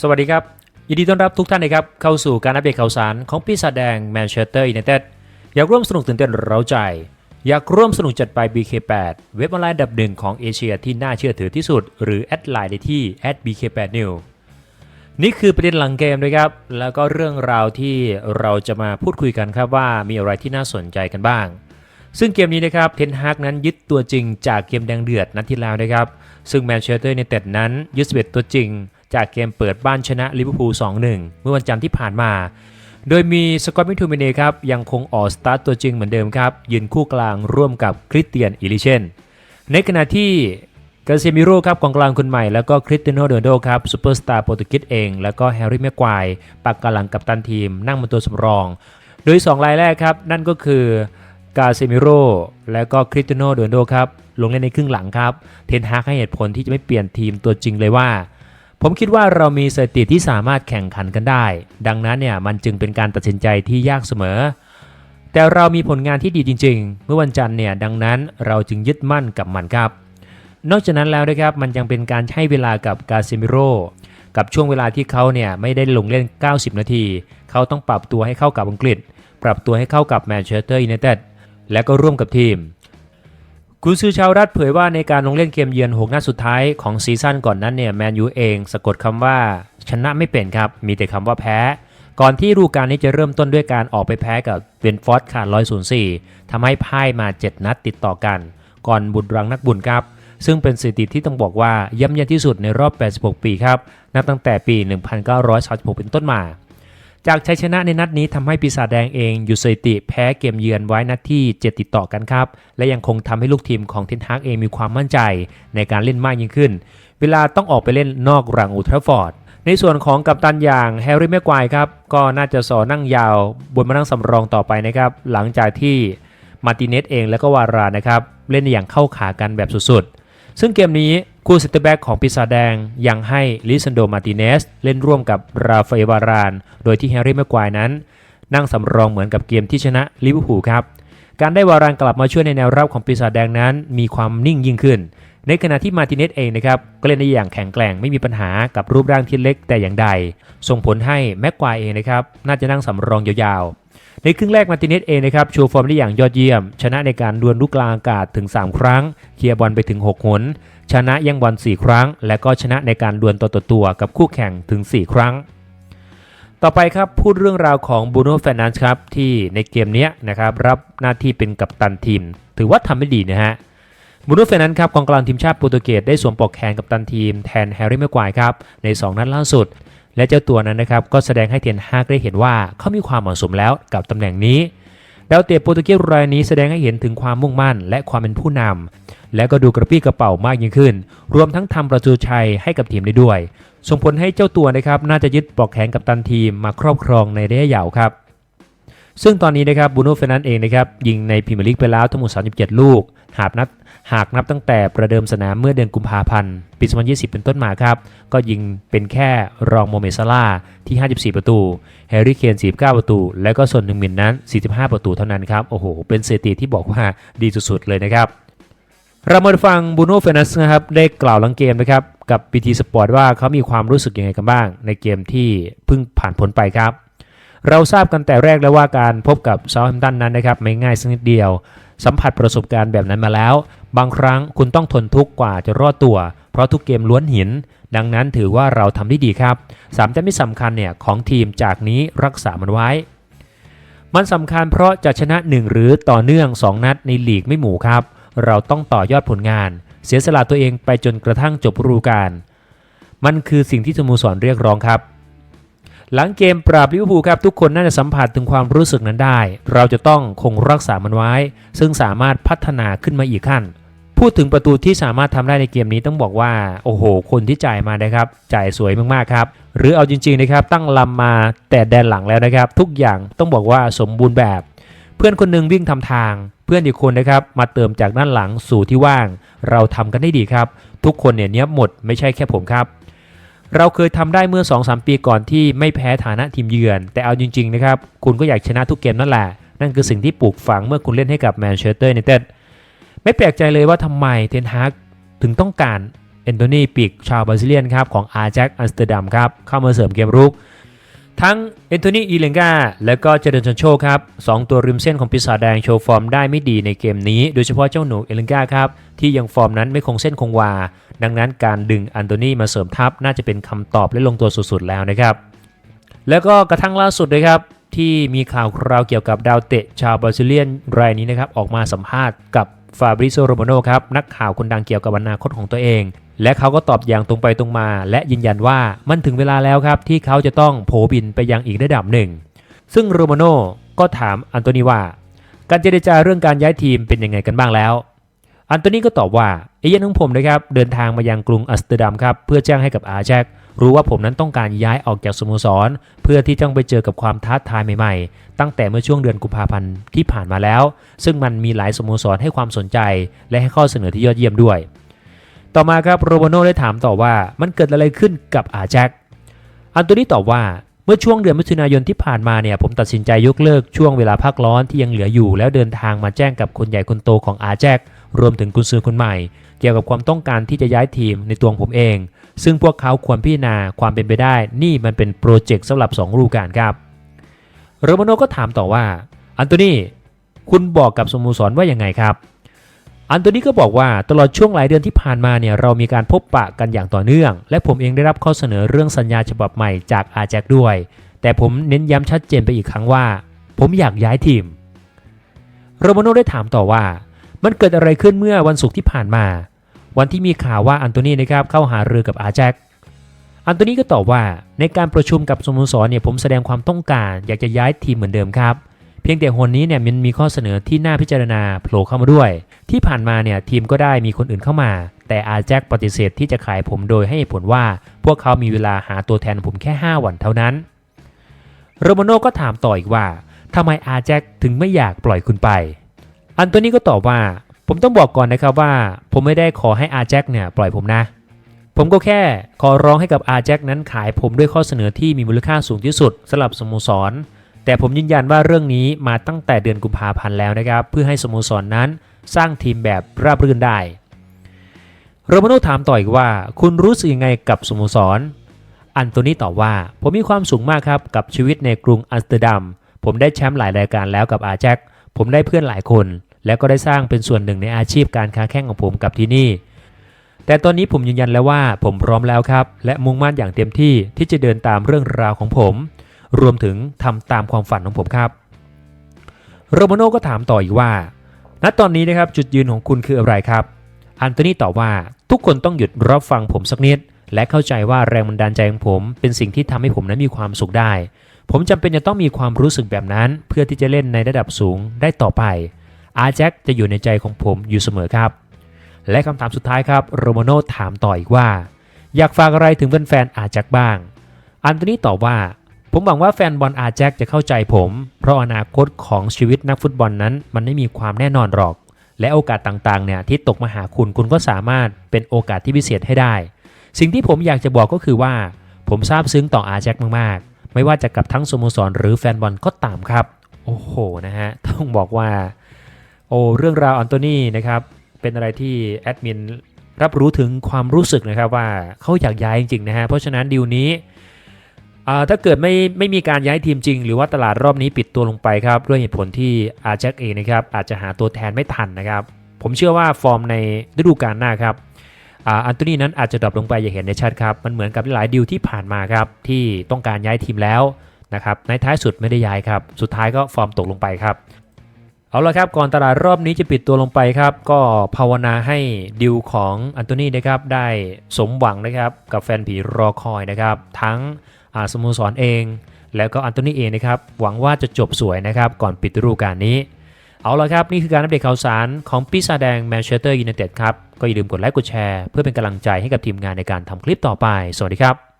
สวัสดีครับ ยินดีต้อนรับทุกท่านนะครับเข้าสู่การอัปเดตข่าวสารของปีศาจแดงแมนเชสเตอร์ยูไนเต็ดอยากร่วมสนุกตื่นเต้นเร้าใจ อยากร่วมสนุกจัดไป BK8 เว็บออนไลน์ดับหนึ่งของเอเชียที่น่าเชื่อถือที่สุด หรือแอดไลน์ได้ที่ @bk8new นี่คือประเด็นหลังเกมนะครับ แล้วก็เรื่องราวที่เราจะมาพูดคุยกันครับว่ามีอะไรที่น่าสนใจกันบ้าง ซึ่งเกมนี้นะครับเทนฮากนั้นยึดตัวจริงจากเกมแดงเดือดนัดที่แล้วนะครับ ซึ่งแมนเชสเตอร์ยูไนเต็ดนั้นยึด11ตัวจริง จากเกมเปิดบ้านชนะลิเวอร์พูล 2-1 เมื่อวันจันทร์ที่ผ่านมา โดยมีสกอตต์มิทูมิเน่ครับยังคงออกสตาร์ตตัวจริงเหมือนเดิมครับยืนคู่กลางร่วมกับคริสเตียนอิลิเชนในขณะที่กาเซมิโร่ครับกองกลางคนใหม่แล้วก็คริสเตียโนโรนัลโดครับซูเปอร์สตาร์โปรตุเกสเอง แล้วก็แฮร์รี่แม็กควายปักกำลังกับตันทีม นั่งบนตัวสำรอง โดย 2 รายแรกครับ นั่นก็คือกาเซมิโร่และก็คริสเตียโนโรนัลโดครับ ลงเล่นในครึ่งหลังครับ เทนฮากให้เหตุผลที่จะไม่เปลี่ยนทีมตัวจริงเลยว่า ผมคิดว่าเรามีสถิติที่สามารถแข่งขันกันได้ ดังนั้นเนี่ยมันจึงเป็นการตัดสินใจที่ยากเสมอ แต่เรามีผลงานที่ดีจริง ๆ เมื่อวันจันทร์เนี่ยดังนั้นเราจึงยึดมั่นกับมันครับ นอกจากนั้นแล้วนะครับมันยังเป็นการให้เวลากับกาเซมิโร่กับช่วงเวลาที่เขาเนี่ยไม่ได้ลงเล่น 90 นาที เขาต้องปรับตัวให้เข้ากับอังกฤษ ปรับตัวให้เข้ากับแมนเชสเตอร์ยูไนเต็ดและก็ร่วมกับทีม กุนซือชาวรัฐเผยว่าในการลงเล่นเกมเยือน 6 นัดสุดท้ายของซีซั่นก่อนนั้นเนี่ยแมนยูเองสะกดคำว่าชนะไม่เป็นครับ มีแต่คำว่าแพ้ ก่อนที่ฤดูกาลนี้จะเริ่มต้นด้วยการออกไปแพ้กับเวนฟอร์ดขาด104ทำให้พ่ายมา 7 นัดติดต่อกัน ก่อนบุญรังนักบุญครับ ซึ่งเป็นสถิติที่ต้องบอกว่าย่ำแย่ที่สุดในรอบ 86 ปีครับ นับตั้งแต่ปี 1936 เป็นต้นมา จากชัยชนะในนัดนี้ทำให้ปีศาจแดงเองอยู่สถิติแพ้เกมเยือนไว้นัดที่ 7 ติดต่อกันครับ และยังคงทำให้ลูกทีมของเทนฮากเองมีความมั่นใจในการเล่นมากยิ่งขึ้น เวลาต้องออกไปเล่นนอกรังอูทราฟอร์ดในส่วนของกัปตันอย่างแฮร์รี่แม็กควายครับก็น่าจะสอนั่งยาวบนมานั่งสำรองต่อไปนะครับหลังจากที่มาร์ติเนสเองและก็วารานะครับเล่นอย่างเข้าขากันแบบสุดๆ ซึ่งเกมนี้คู่เซนเตอร์แบ็กของปีศาจแดงยังให้ลิซันโดมาร์ติเนสเล่นร่วมกับราฟาเอลวาราน โดยที่แฮร์รี่แม็กควายนั้น นั่งสำรองเหมือนกับเกมที่ชนะลิเวอร์พูลครับ การได้วารานกลับมาช่วยในแนวรับของปีศาจแดงนั้นมีความนิ่งยิ่งขึ้น ในขณะที่มาร์ติเนสเองนะครับก็เล่นได้อย่างแข็งแกร่งไม่มีปัญหากับรูปร่างที่เล็กแต่อย่างใด ส่งผลให้แม็กควายเองนะครับน่าจะนั่งสำรองยาวๆ ในครึ่งแรกมาติเนสเองนะครับโชว์ฟอร์มได้อย่างยอดเยี่ยม ชนะในการดวลลูกกลางอากาศถึง 3 ครั้ง เคลียร์บอลไปถึง 6 หน ชนะย่งบอล 4 ครั้ง และก็ชนะในการดวลตัวต่อตัวกับคู่แข่งถึง 4 ครั้ง ต่อไปครับพูดเรื่องราวของบูโน่แฟนนันส์ครับที่ในเกมนี้นะครับรับหน้าที่เป็นกัปตันทีม ถือว่าทำได้ดีนะฮะบูโน่แฟนนันส์ครับกองกลางทีมชาติโปรตุเกสได้สวมปลอกแขนกัปตันทีมแทนแฮร์รี่แม็กควายครับใน 2 นัดล่าสุด และเจ้าตัวนั้นนะครับก็แสดงให้เทียนฮากได้เห็นว่าเขามีความเหมาะสมแล้วกับตำแหน่งนี้ดาวเตะโปรตุเกสรายนี้แสดงให้เห็นถึงความมุ่งมั่น และความเป็นผู้นำและก็ดูกระปี้กระเป๋ามากยิ่งขึ้น รวมทั้งทำประตูชัยให้กับทีมได้ด้วย ส่งผลให้เจ้าตัวนะครับน่าจะยึดปลอกแขนกับตันทีมมาครอบครองในระยะยาวครับ ซึ่งตอนนี้นะครับบูโน่เฟนันเองนะครับยิงในพรีเมียร์ลีกไปแล้วทั้งหมด 37 ลูก หากนับ หากนับตั้งแต่ประเดิมสนามเมื่อเดือนกุมภาพันธ์ปี 2020 เป็นต้นมาครับ ก็ยิงเป็นแค่รองโมเมซาลาที่ 54 ประตู แฮร์รี่เคน 49 ประตู และก็ส่วนหนึ่งมินนั้น 45 ประตูเท่านั้นครับ โอ้โห เป็นสถิติที่บอกว่าดีสุดๆเลยนะครับ เรามาฟังบูโน่เฟนัสนะครับได้กล่าวหลังเกมนะครับกับ BT Sport ว่าเขามีความรู้สึกยังไงกันบ้าง ในเกมที่เพิ่งผ่านพ้นไปครับเราทราบกันแต่แรกแล้วว่าการพบกับเซาท์แฮมป์ตันนั้นนะครับไม่ง่ายสักนิดเดียว สัมผัสประสบการณ์แบบนั้นมาแล้ว บางครั้งคุณต้องทนทุกข์กว่าจะรอดตัว เพราะทุกเกมล้วนหิน ดังนั้นถือว่าเราทำได้ดีครับสามแต้มที่สำคัญเนี่ยของทีมจากนี้รักษามันไว้ มันสำคัญเพราะจะชนะ 1 หรือต่อเนื่อง 2 นัดในลีกไม่หมู่ครับ เราต้องต่อยอดผลงาน เสียสละตัวเองไปจนกระทั่งจบฤดูกาลมันคือสิ่งที่สโมสรเรียกร้องครับ หลังเกมปราบลิเวอร์พูลครับทุกคนน่าจะสัมผัสถึงความรู้สึกนั้นได้ เราจะต้องคงรักษามันไว้ ซึ่งสามารถพัฒนาขึ้นมาอีกขั้น พูดถึงประตูที่สามารถทำได้ในเกมนี้ต้องบอกว่า โอ้โห คนที่จ่ายมานะครับ จ่ายสวยมากๆครับ หรือเอาจริงๆนะครับตั้งลำมาแต่แดนหลังแล้วนะครับ ทุกอย่างต้องบอกว่าสมบูรณ์แบบ เพื่อนคนหนึงวิ่งทำทาง เพื่อนอีกคนนะครับมาเติมจากด้านหลังสู่ที่ว่าง เราทำกันได้ดีครับ ทุกคนเนี่ยเนี้ยหมดไม่ใช่แค่ผมครับเราเคยทำได้เมื่อ 2-3 ปีก่อนที่ไม่แพ้ฐานะทีมเยือน แต่เอาจริงๆนะครับ คุณก็อยากชนะทุกเกมนั่นแหละ นั่นคือสิ่งที่ปลูกฝังเมื่อคุณเล่นให้กับแมนเชสเตอร์ยูไนเต็ด ไม่แปลกใจเลยว่าทำไมเทนฮากถึงต้องการเอนโทนีปีกชาวบราซิเลียนครับของอาแจ็คอัมสเตอร์ดัมครับเข้ามาเสริมเกมรุก ทั้งเอนโทนีอีเลงกาและก็เจเดนชันโชครับสองตัวริมเส้นของปีศาจแดงโชว์ฟอร์มได้ไม่ดีในเกมนี้ โดยเฉพาะเจ้าหนูเอเลงกาครับที่ยังฟอร์มนั้นไม่คงเส้นคงวา ดังนั้นการดึงอันโตนีมาเสริมทัพน่าจะเป็นคำตอบและลงตัวสุดๆแล้วนะครับแล้วก็กระทั่งล่าสุดนะครับที่มีข่าวคราวเกี่ยวกับดาวเตะชาวบราซิเลียนรายนี้นะครับออกมาสัมภาษณ์กับ ฟาบริโซโรมาโนครับนักข่าวคนดังเกี่ยวกับอนาคตของตัวเอง และเขาก็ตอบอย่างตรงไปตรงมา และยืนยันว่ามันถึงเวลาแล้วครับที่เขาจะต้องโผบินไปยังอีกระดับหนึ่ง ซึ่งโรมาโนก็ถามอันโตนีว่า การเจรจาเรื่องการย้ายทีมเป็นยังไงกันบ้างแล้ว อันโตนีก็ตอบว่าเอเย่นของผมนะครับเดินทางมายังกรุงอัมสเตอร์ดัมครับเพื่อแจ้งให้กับอาแจ็ค รู้ว่าผมนั้นต้องการย้ายออกจากสโมสร เพื่อที่จะไปเจอกับความท้าทายใหม่ๆ ตั้งแต่เมื่อช่วงเดือนกุมภาพันธ์ที่ผ่านมาแล้ว ซึ่งมันมีหลายสโมสรให้ความสนใจ และให้ข้อเสนอที่ยอดเยี่ยมด้วย ต่อมาครับโรโบโนได้ถามต่อว่ามันเกิดอะไรขึ้นกับอาแจ็คอันโตนีตอบว่าเมื่อช่วงเดือนมิถุนายนที่ผ่านมาเนี่ยผมตัดสินใจยกเลิกช่วงเวลาพักร้อนที่ยังเหลืออยู่ แล้วเดินทางมาแจ้งกับคนใหญ่คนโตของอาแจ็ค รวมถึงกุนซือคนใหม่ เกี่ยวกับความต้องการที่จะย้ายทีมในตัวผมเอง ซึ่งพวกเขาควรพิจารณาความเป็นไปได้ นี่มันเป็นโปรเจกต์สำหรับ2ฤดูกาลครับโรมาโนก็ถามต่อว่า อันโตนีคุณบอกกับสโมสรว่ายังไงครับอันโตนีก็บอกว่าตลอดช่วงหลายเดือนที่ผ่านมาเนี่ยเรามีการพบปะกันอย่างต่อเนื่อง และผมเองได้รับข้อเสนอเรื่องสัญญาฉบับใหม่จากอาแจ็คด้วย แต่ผมเน้นย้ำชัดเจนไปอีกครั้งว่า ผมอยากย้ายทีมโรมาโนได้ถามต่อว่า มันเกิดอะไรขึ้นเมื่อวันศุกร์ที่ผ่านมา วันที่มีข่าวว่าอันโตนีนะครับเข้าหารือกับอาแจ็คอันโตนีก็ตอบว่าในการประชุมกับสโมสรเนี่ยผมแสดงความต้องการอยากจะย้ายทีมเหมือนเดิมครับ เพียงแต่หนนี้เนี่ยมันมีข้อเสนอที่น่าพิจารณาโผล่เข้ามาด้วย ที่ผ่านมาเนี่ยทีมก็ได้มีคนอื่นเข้ามา แต่อาแจ็คปฏิเสธที่จะขายผมโดยให้ผลว่า พวกเขามีเวลาหาตัวแทนผมแค่ 5 วันเท่านั้นโรมาโน่ก็ถามต่ออีกว่าทำไมอาแจ็คถึงไม่อยากปล่อยคุณไป อันโตนีก็ตอบว่า ผมต้องบอกก่อนนะครับว่า ผมไม่ได้ขอให้อาแจ็คเนี่ยปล่อยผมนะ ผมก็แค่ขอร้องให้กับอาแจ็คนั้นขายผมด้วยข้อเสนอที่มีมูลค่าสูงที่สุดสำหรับสโมสร แต่ผมยืนยันว่าเรื่องนี้มาตั้งแต่เดือนกุมภาพันธ์แล้วนะครับ เพื่อให้สโมสรนนั้นสร้างทีมแบบราบรื่นได้โรมาโนถามต่ออีกว่า คุณรู้สึกยังไงกับสโมสร อันโตนีตอบว่า ผมมีความสุขมากครับกับชีวิตในกรุงอัมสเตอร์ดัม ผมได้แชมป์หลายรายการแล้วกับอาแจ็ค ผมได้เพื่อนหลายคน และก็ได้สร้างเป็นส่วนหนึ่งในอาชีพการค้าแข่งของผมกับที่นี่ แต่ตอนนี้ผมยืนยันแล้วว่าผมพร้อมแล้วครับ และมุ่งมั่นอย่างเต็มที่ที่จะเดินตามเรื่องราวของผม รวมถึงทำตามความฝันของผมครับ โรมาโนก็ถามต่ออีกว่า ณตอนนี้นะครับจุดยืนของคุณคืออะไรครับ อันโตนีตอบว่าทุกคนต้องหยุดรับฟังผมสักนิดและเข้าใจว่าแรงบันดาลใจของผมเป็นสิ่งที่ทำให้ผมนั้นมีความสุขได้ ผมจำเป็นจะต้องมีความรู้สึกแบบนั้น เพื่อที่จะเล่นในระดับสูงได้ต่อไปอาแจ็คจะอยู่ในใจของผมอยู่เสมอครับ และคำถามสุดท้ายครับโรมาโนถามต่ออีกว่า อยากฝากอะไรถึงแฟนๆอาแจ็คบ้าง อันโตนีตอบว่า ผมหวังว่าแฟนบอลอาแจ็คจะเข้าใจผม เพราะอนาคตของชีวิตนักฟุตบอลนั้น มันไม่มีความแน่นอนหรอก และโอกาสต่างๆเนี่ยที่ตกมาหาคุณคุณก็สามารถเป็นโอกาสที่พิเศษให้ได้ สิ่งที่ผมอยากจะบอกก็คือว่า ผมซาบซึ้งต่ออาแจ็คมากๆ ไม่ว่าจะกับทั้งสโมสรหรือแฟนบอลก็ตามครับ โอ้โหนะฮะต้องบอกว่าโอ้เรื่องราวอันโตนีนะครับเป็นอะไรที่แอดมินรับรู้ถึงความรู้สึกนะครับว่าเขาอยากย้ายจริงๆนะฮะเพราะฉะนั้นดีลนี้อ่าถ้าเกิดไม่ไม่มีการย้ายทีมจริง หรือว่าตลาดรอบนี้ปิดตัวลงไปครับด้วยเหตุผลที่อาแจ็คเองนะครับอาจจะหาตัวแทนไม่ทันนะครับ ผมเชื่อว่าฟอร์มในฤดูกาลหน้าครับ อ่าอันโตนีนั้นอาจจะดรอปลงไปอย่างเห็นได้ชัดครับ มันเหมือนกับหลายดีลที่ผ่านมาครับ ที่ต้องการย้ายทีมแล้วนะครับในท้ายสุดไม่ได้ย้ายครับ สุดท้ายก็ฟอร์มตกลงไปครับ เอาละครับ ก่อนตลาดรอบนี้จะปิดตัวลงไปครับ ก็ภาวนาให้ดิวของอันโตนีนะครับได้สมหวังนะครับกับแฟนผีรอคอยนะครับ ทั้งสโมสรเอง แล้วก็อันโตนีเองนะครับหวังว่าจะจบสวยนะครับก่อนปิดฤดูกาลนี้เอาละครับ นี่คือการอัปเดตข่าวสารของปีศาจแดงแมนเชสเตอร์ยูไนเต็ดครับ ก็อย่าลืมกดไลค์กดแชร์ เพื่อเป็นกำลังใจให้กับทีมงานในการทำคลิปต่อไป สวัสดีครับ